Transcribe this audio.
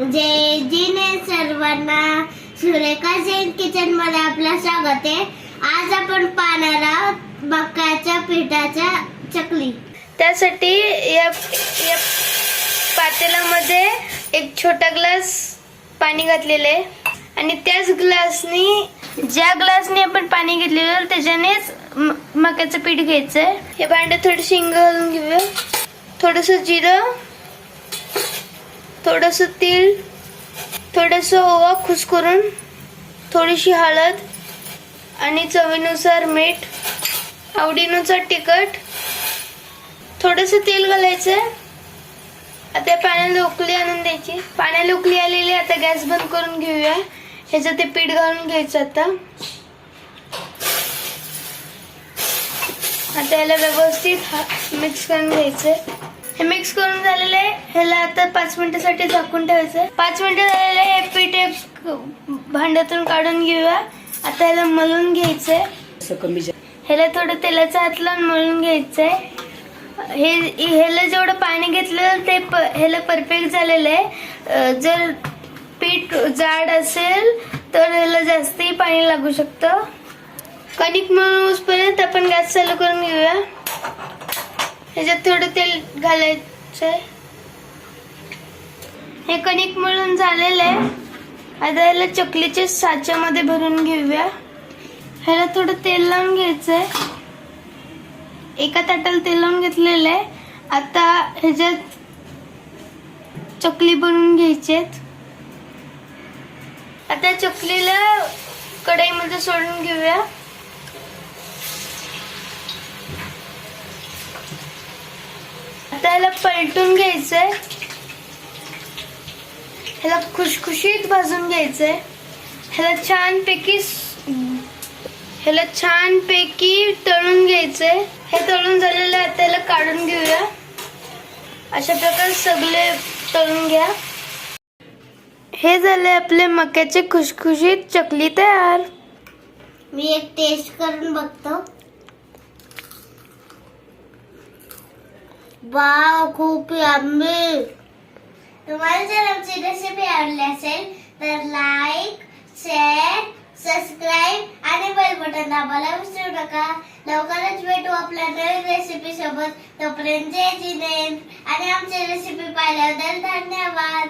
जय जिने सर्वांना सुरेखा जैन किचनमध्ये आपलं स्वागत आहे. आज आपण पाहणार आहोत मक्याच्या पिठाच्या चकली. त्यासाठी या या पातेल्यामध्ये एक छोटा ग्लास पाणी घातलेलं आहे. आणि त्याच ग्लासनी ज्या ग्लासनी आपण पाणी घेतलेलं त्याच्यानेच म- मक्याचं पीठ घ्यायचंय. हे भांडं थोडं शिंग घालून घेऊया. थोडस जिरं. थोडस तीळ थोडस ओवा खुसकरून थोडीशी हळद आणि चवीनुसार मीठ आवडीनुसार तिखट थोडस तेल घालायचं. आता पाण्याला उकळी आणून द्यायची. पाण्याला उकळी आलेली आहे, आता गॅस बंद करून घेऊया. ह्याचं ते पीठ घालून घ्यायचं आता. आता याला व्यवस्थित मिक्स करून घ्यायचं. हे मिक्स करून झालेलं आहे. ह्याला आता पाच मिनिटासाठी झाकून ठेवायचं पाच मिनिटं झालेले हे पीठ भांड्यातून काढून घेऊया. आता ह्याला मळून घ्यायचंय. ह्याला थोडं तेलाचा हात लावून मळून घ्यायचंय. हे ह्याला जेवढं पाणी घेतलेलं ते ह्याला परफेक्ट झालेलं आहे. जर पीठ जाड असेल तर ह्याला जास्तही पाणी लागू शकतं. कणिक मळून पर्यंत आपण गॅस चालू करून घेऊया. ह्याच्यात थोडं तेल घालायचंय. हे कणिक मळून झालेलं आहे. आता ह्याला चकलीच्या साच्यामध्ये भरून घेऊया. ह्याला थोडं तेल लावून घ्यायचंय. एका ताटाला तेल लावून घेतलेलं आहे. आता ह्याच्यात चकली बनवून घ्यायची आता चकलीला कढईमध्ये सोडून घेऊया. आता याला पलटून घ्यायचंय. ह्याला खुशखुशीत भाजून घ्यायचंय. ह्याला छानपैकी ह्याला छानपैकी तळून घ्यायचंय. हे तळून झालेलं आहे त्याला काढून घेऊया. अशा प्रकारे सगळे तळून घ्या. हे झाले आपले मक्याचे खुशखुशीत चकली तयार. मी एक टेस्ट करून बघतो. वाव खूप यम्मी तुम्हाला जर आमची रेसिपी आवडली असेल तर लाईक शेअर सबस्क्राईब आणि बेल बटन दाबायला विसरू नका. लवकरच भेटू आपल्या नवीन रेसिपी सोबत. तोपर्यंत जय जिनेंद्र आणि आमची रेसिपी पाहिल्याबद्दल धन्यवाद.